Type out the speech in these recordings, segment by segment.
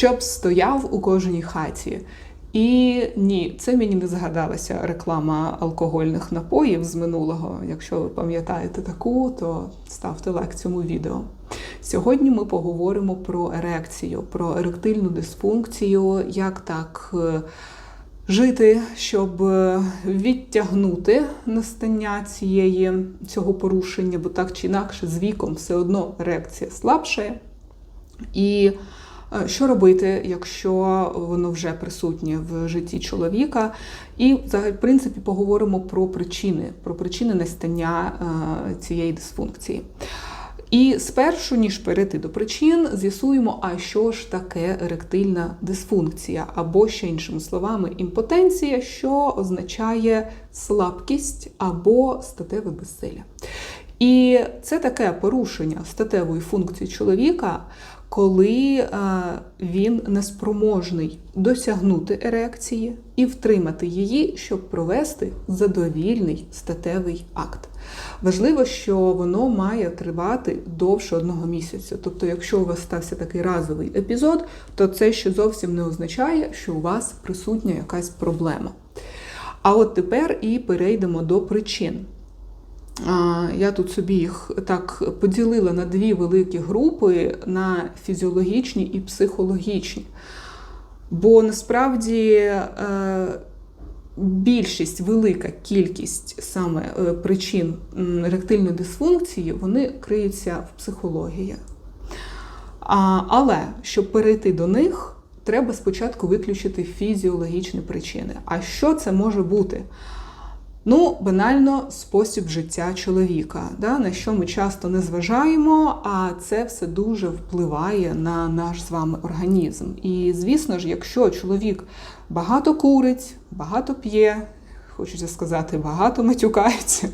щоб стояв у кожній хаті. І ні, це мені не згадалася реклама алкогольних напоїв з минулого. Якщо ви пам'ятаєте таку, то ставте лайк цьому відео. Сьогодні ми поговоримо про ерекцію, про еректильну дисфункцію, як так е, жити, щоб е, відтягнути настання цієї, цього порушення, бо так чи інакше з віком все одно ерекція слабшає. Що робити, якщо воно вже присутнє в житті чоловіка? І взагалі, в принципі, поговоримо про причини, про причини настання е, цієї дисфункції. І спершу, ніж перейти до причин, з'ясуємо, а що ж таке еректильна дисфункція, або ще іншими словами, імпотенція, що означає слабкість або статеве безсилля. І це таке порушення статевої функції чоловіка, коли е, він неспроможний досягнути ерекції і втримати її, щоб провести задовільний статевий акт. Важливо, що воно має тривати довше одного місяця. Тобто, якщо у вас стався такий разовий епізод, то це ще зовсім не означає, що у вас присутня якась проблема. А от тепер і перейдемо до причин. Я тут собі їх так поділила на дві великі групи: на фізіологічні і психологічні. Бо насправді е, більшість, велика кількість саме е, причин еректильної дисфункції, вони криються в психології. Але щоб перейти до них, треба спочатку виключити фізіологічні причини. А що це може бути? Ну, банально спосіб життя чоловіка, да, на що ми часто не зважаємо, а це все дуже впливає на наш з вами організм. І, звісно ж, якщо чоловік багато курить, багато п'є, хочеться сказати, багато матюкається.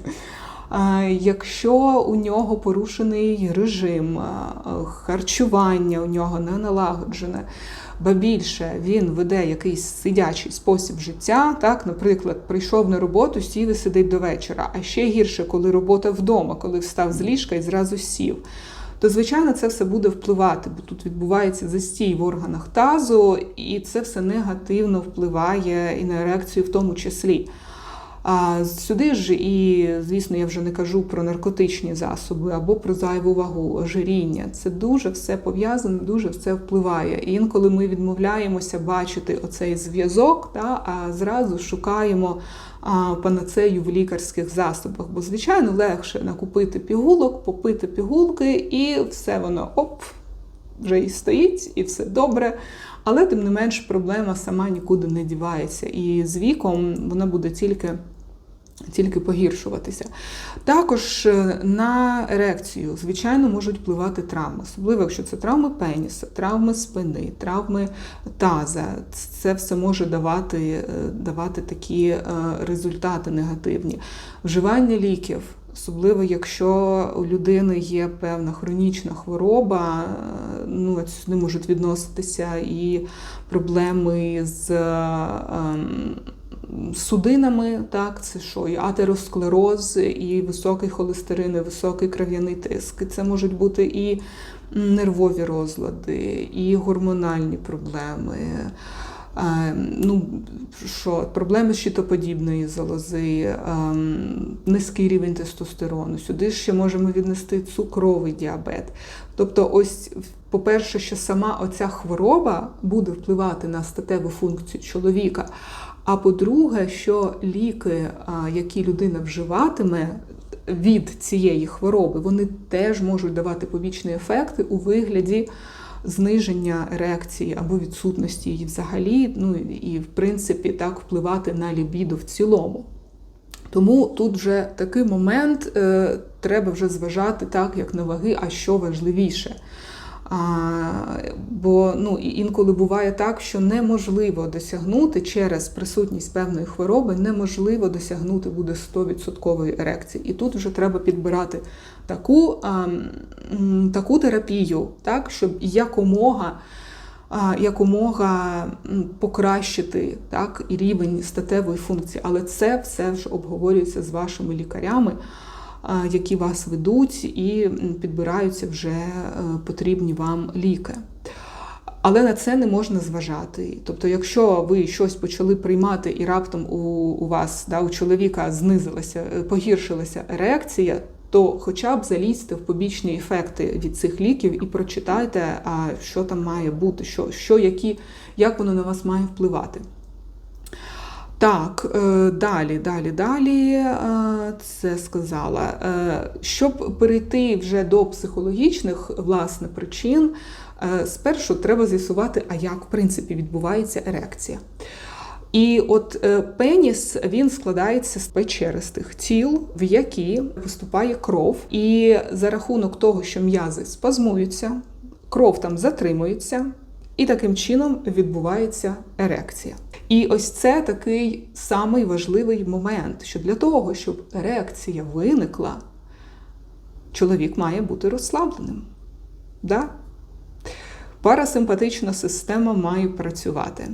Якщо у нього порушений режим харчування, у нього не налагоджене, ба більше він веде якийсь сидячий спосіб життя, так, наприклад, прийшов на роботу, сів і сидить до вечора, а ще гірше, коли робота вдома, коли встав з ліжка і зразу сів. То, звичайно, це все буде впливати, бо тут відбувається застій в органах тазу, і це все негативно впливає і на ерекцію в тому числі. А сюди ж, і, звісно, я вже не кажу про наркотичні засоби або про зайву вагу, ожиріння. Це дуже все пов'язане, дуже все впливає. І інколи ми відмовляємося бачити оцей зв'язок, та, а зразу шукаємо панацею в лікарських засобах. Бо, звичайно, легше накупити пігулок, попити пігулки, і все воно оп, вже і стоїть, і все добре. Але тим не менш проблема сама нікуди не дівається. І з віком вона буде тільки тільки погіршуватися. Також е, на ерекцію, звичайно, можуть впливати травми, особливо, якщо це травми пеніса, травми спини, травми таза. Це все може давати, е, давати такі е, результати негативні. Вживання ліків. Особливо, якщо у людини є певна хронічна хвороба, ну сюди можуть відноситися і проблеми з ем, судинами, так, це що? І атеросклероз, і високий холестерин, і високий кров'яний тиск. Це можуть бути і нервові розлади, і гормональні проблеми. Ну, що, Проблеми щитоподібної залози, низький рівень тестостерону. Сюди ще можемо віднести цукровий діабет. Тобто, ось, по-перше, що сама оця хвороба буде впливати на статеву функцію чоловіка. А по-друге, що ліки, які людина вживатиме від цієї хвороби, вони теж можуть давати побічні ефекти у вигляді зниження ерекції або відсутності її взагалі, ну і, в принципі, так впливати на лібідо в цілому. Тому тут вже такий момент е, треба вже зважати так, як на ваги, а що важливіше. Бо ну, інколи буває так, що неможливо досягнути через присутність певної хвороби, неможливо досягнути буде 100% ерекції. І тут вже треба підбирати таку а, таку терапію, так, щоб якомога якомога покращити так, і рівень статевої функції. Але це все ж обговорюється з вашими лікарями які вас ведуть, і підбираються вже е, потрібні вам ліки. Але на це не можна зважати. Тобто, якщо ви щось почали приймати і раптом у, у вас, да, у чоловіка знизилася, е, погіршилася ерекція, то хоча б залізьте в побічні ефекти від цих ліків і прочитайте, а що там має бути, що, що які, як воно на вас має впливати. Так, е, далі, далі, далі е, це сказала. Е, Щоб перейти вже до психологічних власне причин, спершу треба з'ясувати, а як в принципі відбувається ерекція. І от пеніс він складається з печеристих тіл, в які поступає кров, і за рахунок того, що м'язи спазмуються, кров там затримується, і таким чином відбувається ерекція. І ось це такий самий важливий момент, що для того, щоб ерекція виникла, чоловік має бути розслабленим. Да? Парасимпатична система має працювати.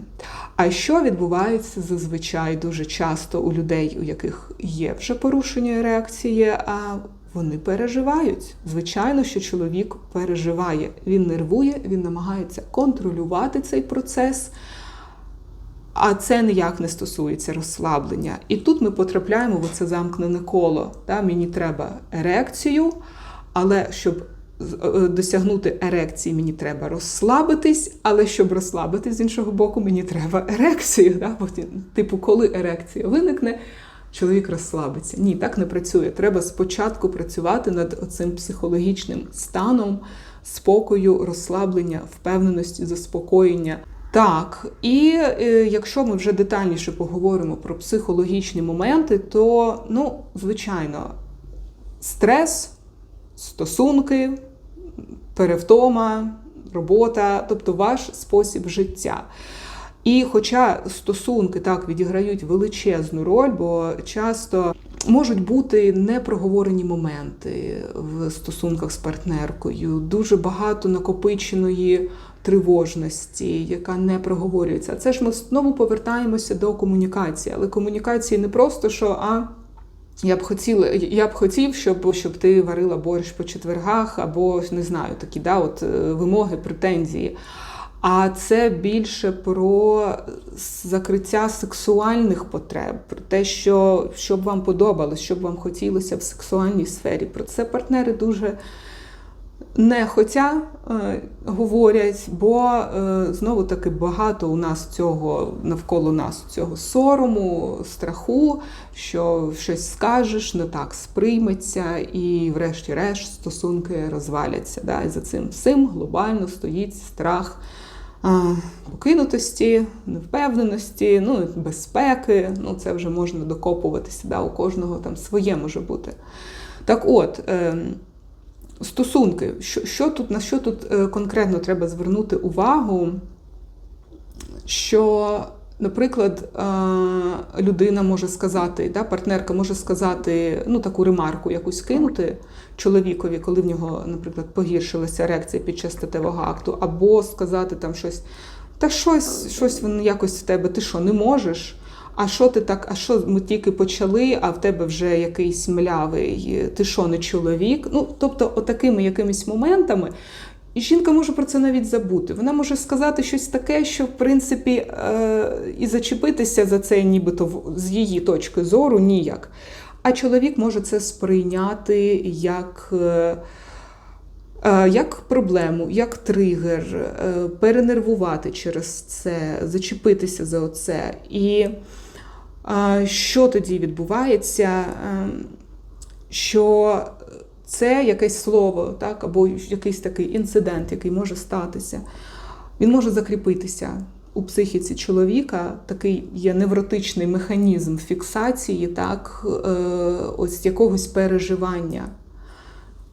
А що відбувається зазвичай дуже часто у людей, у яких є вже порушення реакції, а вони переживають. Звичайно, що чоловік переживає, він нервує, він намагається контролювати цей процес. А це ніяк не стосується розслаблення. І тут ми потрапляємо в це замкнене коло. Да? Мені треба ерекцію, але щоб досягнути ерекції, мені треба розслабитись, але щоб розслабитись з іншого боку, мені треба ерекцію. Да? Бо, типу, коли ерекція виникне, чоловік розслабиться. Ні, так не працює. Треба спочатку працювати над цим психологічним станом спокою, розслаблення, впевненості, заспокоєння. Так, і е, якщо ми вже детальніше поговоримо про психологічні моменти, то, ну, звичайно, стрес, стосунки, перевтома, робота, тобто ваш спосіб життя. І хоча стосунки так відіграють величезну роль, бо часто можуть бути непроговорені моменти в стосунках з партнеркою, дуже багато накопиченої тривожності, яка не проговорюється. Це ж ми знову повертаємося до комунікації, але комунікації не просто що а. Я б хотіла, я б хотів, щоб щоб ти варила борщ по четвергах, або не знаю, такі да, от вимоги, претензії. А це більше про закриття сексуальних потреб, про те, що щоб вам подобалось, щоб вам хотілося в сексуальній сфері. Про це партнери дуже нехотя е, говорять, бо е, знову таки багато у нас цього навколо нас цього сорому, страху, що щось скажеш, не так сприйметься, і, врешті-решт, стосунки розваляться. Да? І за цим всім глобально стоїть страх. Покинутості, невпевненості, ну, безпеки, ну це вже можна докопуватися, да, у кожного там своє може бути. Так от, е, стосунки, що що тут, на що тут е, конкретно треба звернути увагу, що, наприклад, е, людина може сказати, да, партнерка може сказати ну, таку ремарку якусь кинути чоловікові, коли в нього, наприклад, погіршилася ерекція під час статевого акту, або сказати там щось, та щось, щось якось в тебе, ти що, не можеш? А що ти так? А що ми тільки почали, а в тебе вже якийсь млявий, ти що, не чоловік? Ну, тобто, отакими якимись моментами. І жінка може про це навіть забути. Вона може сказати щось таке, що в принципі е, і зачепитися за це, нібито з її точки зору ніяк. А чоловік може це сприйняти як. Е, е, як проблему, як тригер, перенервувати через це, зачепитися за оце. І що тоді відбувається? Що це якесь слово, так, або якийсь такий інцидент, який може статися, він може закріпитися у психіці чоловіка. Такий є невротичний механізм фіксації, так, е, ось якогось переживання.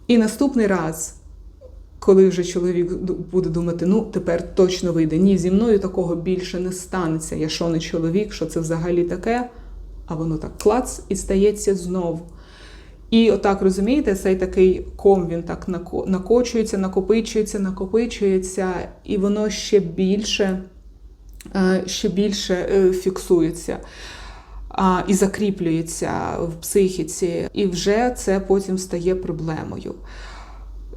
І наступний раз коли вже чоловік буде думати, ну тепер точно вийде. Ні, зі мною такого більше не станеться. Я що не чоловік, що це взагалі таке, а воно так клац і стається знову. І отак розумієте, цей такий ком він так накочується, накопичується, накопичується, і воно ще більше, е, ще більше е, фіксується. І закріплюється в психіці, і вже це потім стає проблемою.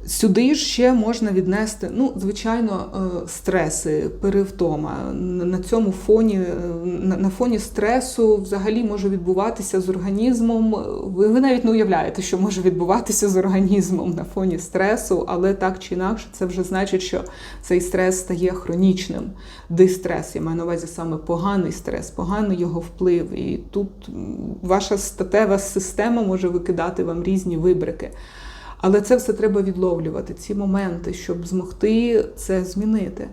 Сюди ж ще можна віднести, ну, звичайно, е, стреси, перевтома. На цьому фоні, е, на фоні стресу взагалі може відбуватися з організмом. Ви, ви навіть не уявляєте, що може відбуватися з організмом на фоні стресу, але так чи інакше, це вже значить, що цей стрес стає хронічним. Дистрес, я маю на увазі саме поганий стрес, поганий його вплив. І тут ваша статева система може викидати вам різні вибрики. Але це все треба відловлювати, ці моменти, щоб змогти це змінити.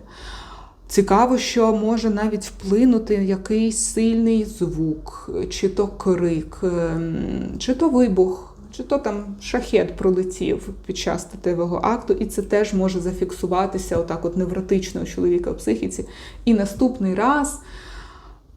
Цікаво, що може навіть вплинути якийсь сильний звук, чи то крик, ем, чи то вибух, чи то там шахет пролетів під час статевого акту, і це теж може зафіксуватися отак, от невротично у чоловіка в психіці. І наступний раз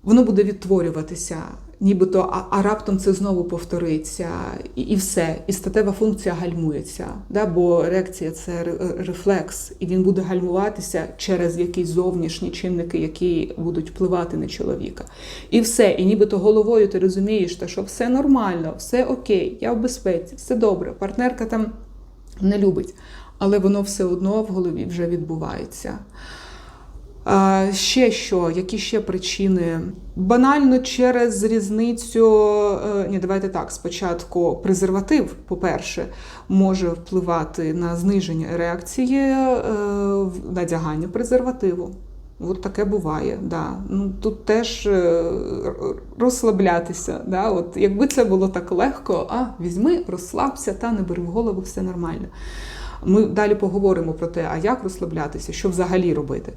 воно буде відтворюватися, нібито, а, а раптом це знову повториться, і, і все. І статева функція гальмується. Да? Бо реакція це рефлекс, і він буде гальмуватися через якісь зовнішні чинники, які будуть впливати на чоловіка. І все. І нібито головою ти розумієш, що все нормально, все окей, я в безпеці, все добре. Партнерка там не любить, але воно все одно в голові вже відбувається. Ще що, які ще причини? Банально через різницю. е, Ні, давайте так. Спочатку презерватив, по-перше, може впливати на зниження реакції е, надягання презервативу. От таке буває. Да. Ну, тут теж е, розслаблятися. Да. От, якби це було так легко, а візьми, розслабся та не бери в голову, все нормально. Ми далі поговоримо про те, а як розслаблятися, що взагалі робити.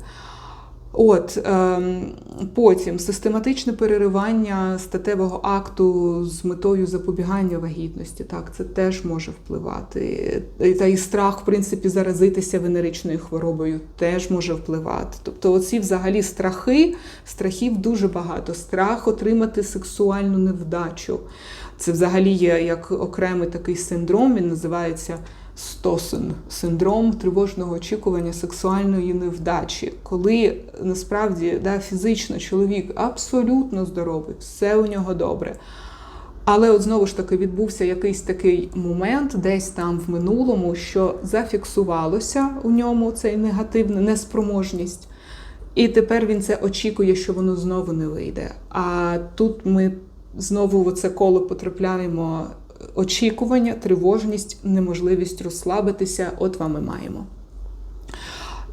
От ем, потім систематичне переривання статевого акту з метою запобігання вагітності. Так, це теж може впливати. Та і страх, в принципі, заразитися венеричною хворобою теж може впливати. Тобто, оці взагалі страхи, страхів дуже багато. Страх отримати сексуальну невдачу. Це взагалі є як окремий такий синдром, він називається. Стосен синдром тривожного очікування сексуальної невдачі, коли насправді да, фізично чоловік абсолютно здоровий, все у нього добре. Але от знову ж таки відбувся якийсь такий момент, десь там в минулому, що зафіксувалося у ньому цей негативна неспроможність, і тепер він це очікує, що воно знову не вийде. А тут ми знову в це коло потрапляємо очікування, тривожність, неможливість розслабитися, от вам і маємо.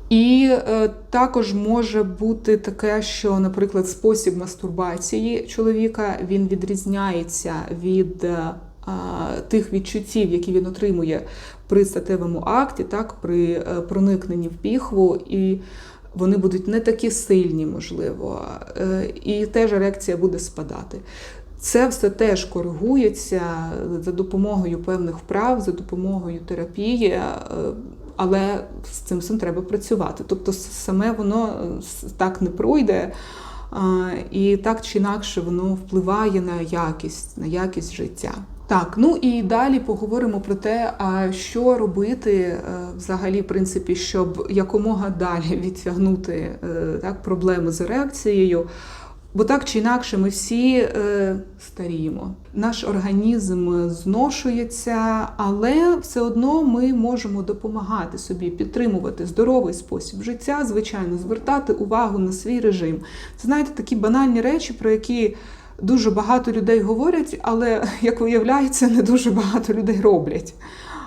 І е, також може бути таке, що, наприклад, спосіб мастурбації чоловіка він відрізняється від е, тих відчуттів, які він отримує при статевому акті, так, при е, проникненні в піхву, і вони будуть не такі сильні, можливо, е, і теж реакція буде спадати. Це все теж коригується за допомогою певних вправ, за допомогою терапії, е, але з цим всім треба працювати. Тобто саме воно е, так не пройде, е, і так чи інакше воно впливає на якість, на якість життя. Так, ну і далі поговоримо про те, а що робити взагалі, в принципі, щоб якомога далі відтягнути так, проблеми з реакцією. Бо так чи інакше ми всі е, старіємо. Наш організм зношується, але все одно ми можемо допомагати собі підтримувати здоровий спосіб життя, звичайно, звертати увагу на свій режим. Це знаєте, такі банальні речі, про які дуже багато людей говорять, але як виявляється, не дуже багато людей роблять.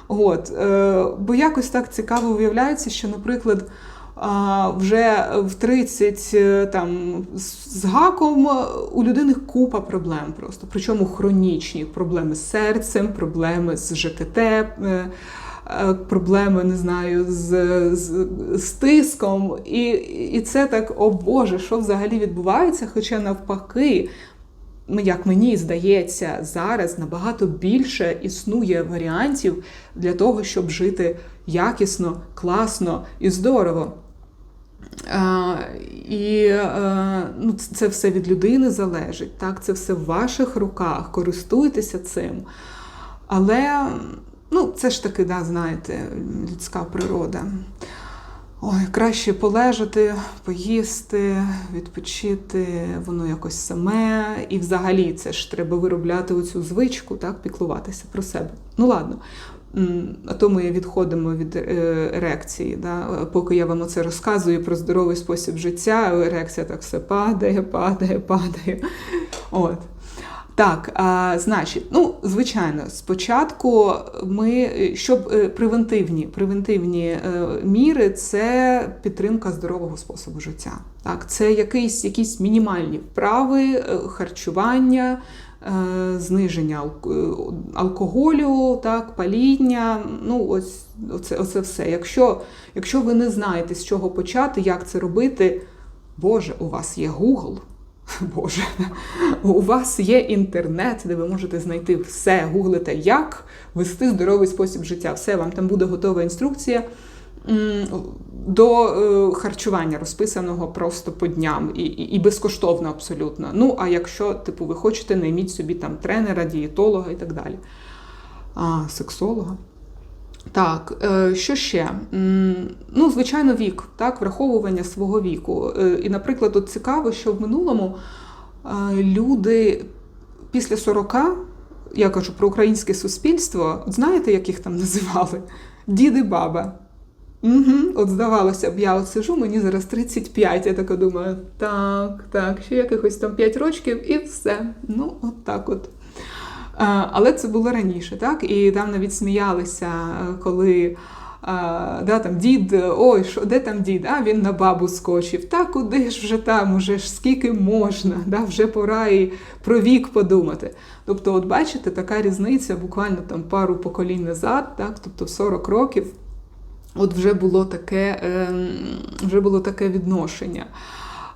От, е, бо якось так цікаво виявляється, що, наприклад. Вже в 30 е, там з гаком у людини купа проблем просто. Причому хронічні проблеми з серцем, проблеми з ЖКТ, е, е, проблеми, не знаю, з, з, з тиском. І, і це так, о Боже, що взагалі відбувається? Хоча навпаки. Як мені здається, зараз набагато більше існує варіантів для того, щоб жити якісно, класно і здорово. І а, ну, це все від людини залежить, так? це все в ваших руках, користуйтеся цим. Але ну, це ж таки, да, знаєте, людська природа. Ой, краще полежати, поїсти, відпочити, воно якось саме. І взагалі це ж треба виробляти оцю звичку, так, піклуватися про себе. Ну ладно, А то ми відходимо від е, ерекції. Да? Поки я вам це розказую про здоровий спосіб життя, ерекція так все падає, падає, падає. От. Так, а, значить, ну, звичайно, спочатку ми, щоб е, превентивні, превентивні е, міри це підтримка здорового способу життя. Так, це якісь, якісь мінімальні вправи, е, харчування, е, зниження е, алкоголю, так, паління. Ну, ось оце, оце все. Якщо, якщо ви не знаєте, з чого почати, як це робити, Боже, у вас є Google. Боже, у вас є інтернет, де ви можете знайти все, гуглите, як вести здоровий спосіб життя. Все, вам там буде готова інструкція до е, харчування, розписаного просто по дням і, і, безкоштовно абсолютно. Ну, а якщо, типу, ви хочете, найміть собі там тренера, дієтолога і так далі. А, сексолога. Так, е, що ще? Ну, звичайно, вік, так, враховування свого віку. Е, І, наприклад, от цікаво, що в минулому люди після 40, я кажу про українське суспільство, знаєте, як їх там називали? Діди баба. Угу, От здавалося б, я от сижу, мені зараз 35. Я така думаю, так, так, ще якихось там 5 років і все. Ну, от так от. Але це було раніше, так? І там навіть сміялися, е, коли е, да, там дід, ой, що, де там дід? А він на бабу скочив. Та куди ж вже там, уже ж скільки можна, да, вже пора і про вік подумати. Тобто, от бачите, така різниця буквально там пару поколінь назад, так, тобто в 40 років, от вже було таке, ем, вже було таке відношення.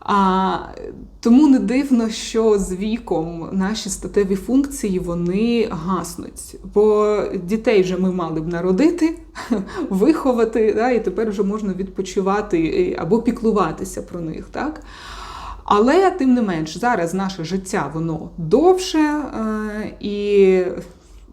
А, тому не дивно, що з віком наші статеві функції вони гаснуть. Бо дітей вже ми мали б народити, виховати, да, і тепер вже можна відпочивати е, або піклуватися про них. Так? Але тим не менш, зараз наше життя воно довше, е, і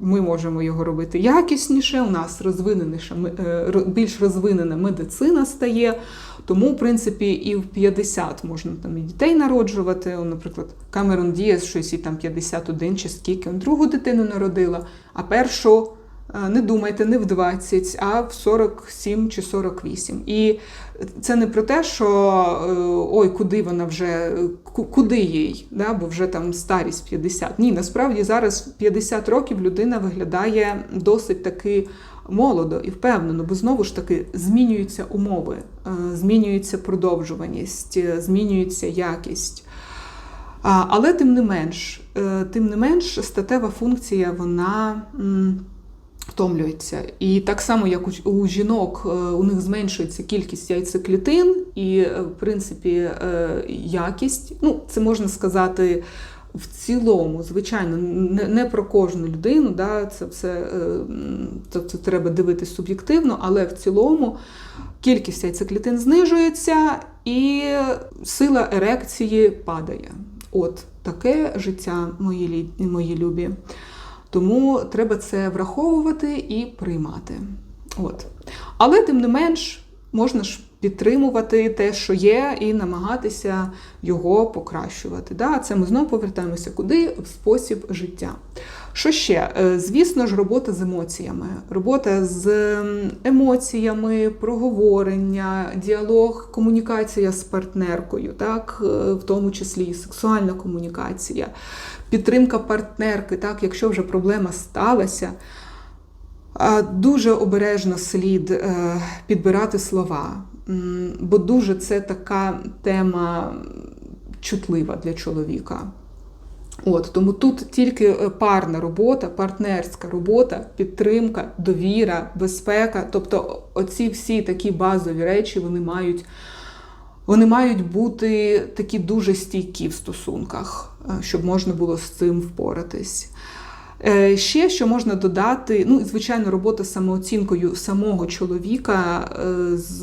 ми можемо його робити якісніше. У нас розвиненіша, ми- е, ро- більш розвинена медицина стає. Тому, в принципі, і в 50 можна там і дітей народжувати. Наприклад, Камерон Дієс щось і там 51 чи скільки, другу дитину народила, а першу. Е, Не думайте, не в 20, а в 47 чи 48. І це не про те, що е, ой, куди вона вже, куди їй, да? бо вже там старість 50. Ні, насправді зараз в 50 років людина виглядає досить таки молодо і впевнено, бо знову ж таки змінюються умови, е, змінюється продовжуваність, змінюється якість. Але тим не менш, тим не менш, статева функція вона втомлюється. І так само, як у, у жінок, е, у них зменшується кількість яйцеклітин і, е, в принципі, е, якість. Ну, це можна сказати. В цілому, звичайно, не, не про кожну людину, да, це все це, це треба дивитись суб'єктивно, але в цілому кількість яйцеклітин знижується і сила ерекції падає. От таке життя, мої, мої любі. Тому треба це враховувати і приймати. От. Але тим не менш, можна ж підтримувати те, що є, і намагатися його покращувати. Да? Це ми знову повертаємося куди? В спосіб життя. Що ще? Е, Звісно ж, робота з емоціями. Робота з ем, емоціями, проговорення, діалог, комунікація з партнеркою, так? е, в тому числі і сексуальна комунікація, підтримка партнерки, так? якщо вже проблема сталася. Дуже обережно слід е, підбирати слова, бо дуже це така тема чутлива для чоловіка. От, тому тут тільки е, парна робота, партнерська робота, підтримка, довіра, безпека. Тобто, оці всі такі базові речі вони мають, вони мають бути такі дуже стійкі в стосунках, е, щоб можна було з цим впоратись. Е, Ще що можна додати, ну і звичайно, робота з самооцінкою самого чоловіка е, з,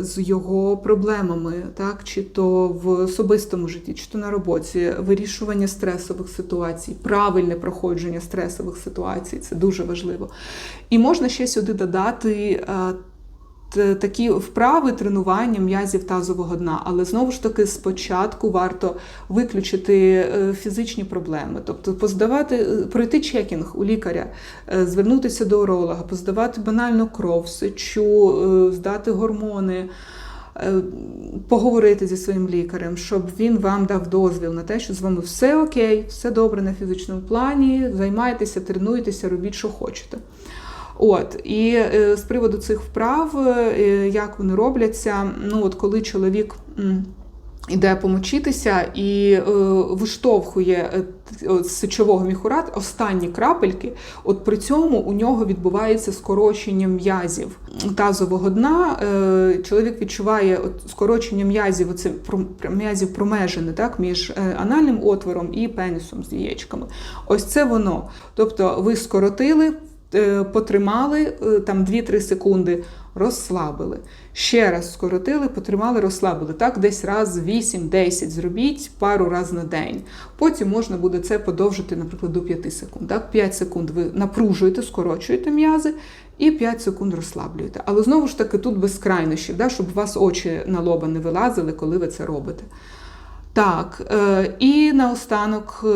з його проблемами, так, чи то в особистому житті, чи то на роботі, вирішування стресових ситуацій, правильне проходження стресових ситуацій це дуже важливо. І можна ще сюди додати е, такі вправи тренування м'язів тазового дна. Але знову ж таки, спочатку варто виключити е, фізичні проблеми, тобто поздавати, е, пройти чекінг у лікаря, е, звернутися до уролога, поздавати банально кров, сечу, е, здати гормони. е, Поговорити зі своїм лікарем, щоб він вам дав дозвіл на те, що з вами все окей, все добре на фізичному плані, займайтеся, тренуйтеся, робіть, що хочете. От і е, з приводу цих вправ, е, як вони робляться, ну от коли чоловік. Іде помочитися і е, виштовхує е, з сечового міхура останні крапельки. От при цьому у нього відбувається скорочення м'язів тазового дна. Е, чоловік відчуває от, скорочення м'язів, оце м'язів промежини, так, між анальним отвором і пенісом з яєчками. Ось це воно. Тобто ви скоротили, потримали е, там 2-3 секунди, розслабили. Ще раз скоротили, потримали, розслабили. Так, десь раз 8-10 зробіть пару раз на день. Потім можна буде це подовжити, наприклад, до 5 секунд. Так, 5 секунд ви напружуєте, скорочуєте м'язи. І 5 секунд розслаблюєте. Але знову ж таки тут без крайнощів, да, щоб у вас очі на лоба не вилазили, коли ви це робите. Так, е, і наостанок е,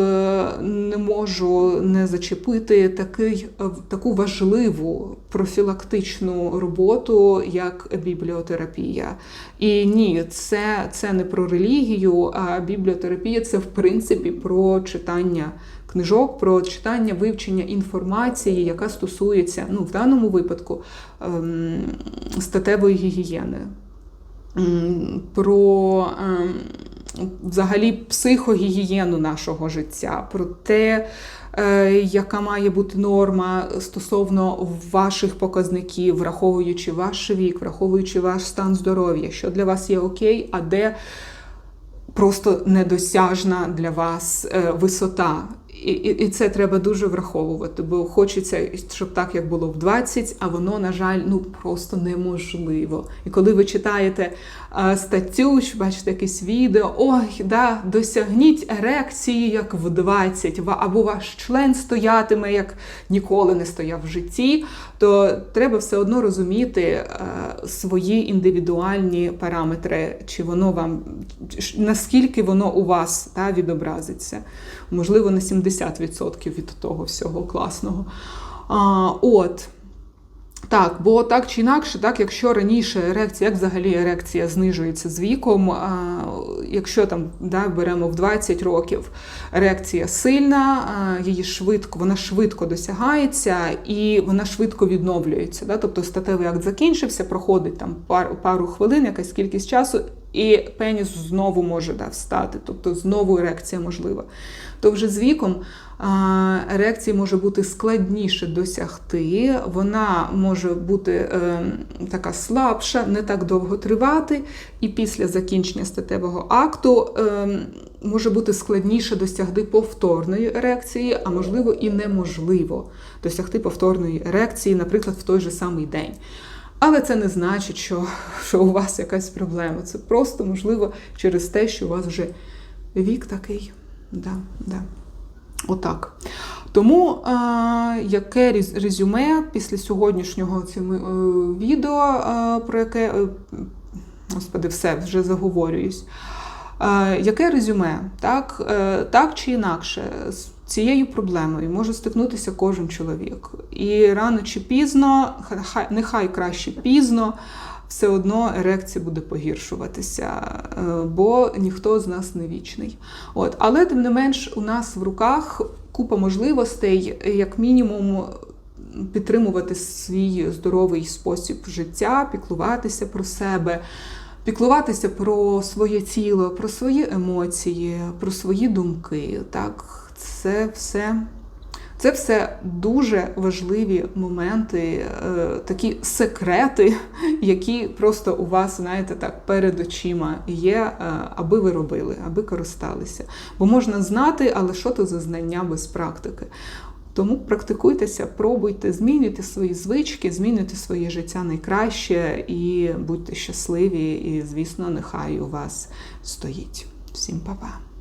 не можу не зачепити такий, е, таку важливу профілактичну роботу, як бібліотерапія. І ні, це, це не про релігію, а бібліотерапія це в принципі про читання книжок, про читання вивчення інформації, яка стосується, ну, в даному випадку, ем, статевої гігієни. Про ем, взагалі психогігієну нашого життя, про те, е, яка має бути норма стосовно ваших показників, враховуючи ваш вік, враховуючи ваш стан здоров'я, що для вас є окей, а де просто недосяжна для вас е, висота. І, і, і це треба дуже враховувати, бо хочеться, щоб так, як було в 20, а воно, на жаль, ну просто неможливо. І коли ви читаєте е, статтю, що бачите якесь відео, ой, да, досягніть ерекції, як в 20, або ваш член стоятиме, як ніколи не стояв в житті, то треба все одно розуміти е, свої індивідуальні параметри, чи воно вам наскільки воно у вас та, відобразиться. Можливо, на 70% від того всього класного. А, от. Так, бо так чи інакше, так, якщо раніше ерекція, як взагалі ерекція знижується з віком, а, якщо там да, беремо в 20 років ерекція сильна, а, її швидко, вона швидко досягається і вона швидко відновлюється. Да? Тобто статевий акт закінчився, проходить там пару, пару хвилин, якась кількість часу, і пеніс знову може да, встати, тобто знову ерекція можлива. То вже з віком ерекції може бути складніше досягти, вона може бути е, така слабша, не так довго тривати, і після закінчення статевого акту е, може бути складніше досягти повторної ерекції, а можливо і неможливо досягти повторної ерекції, наприклад, в той же самий день. Але це не значить, що, що у вас якась проблема. Це просто можливо через те, що у вас вже вік такий. Да, да. Отак. Тому е, яке резюме після сьогоднішнього цього е, відео, е, про яке, е, господи, все, вже заговорююсь. Е, яке резюме? Так, е, так чи інакше, з цією проблемою може стикнутися кожен чоловік. І рано чи пізно, хай, нехай краще пізно, все одно ерекція буде погіршуватися, е, бо ніхто з нас не вічний. От. Але тим не менш, у нас в руках купа можливостей, як мінімум. Підтримувати свій здоровий спосіб життя, піклуватися про себе, піклуватися про своє тіло, про свої емоції, про свої думки. Так, це все. Це все дуже важливі моменти, е, такі секрети, які просто у вас, знаєте, так перед очима є, е, аби ви робили, аби користалися. Бо можна знати, але що то за знання без практики. Тому практикуйтеся, пробуйте, змінюйте свої звички, змінюйте своє життя найкраще і будьте щасливі. І, звісно, нехай у вас стоїть. Всім па-па!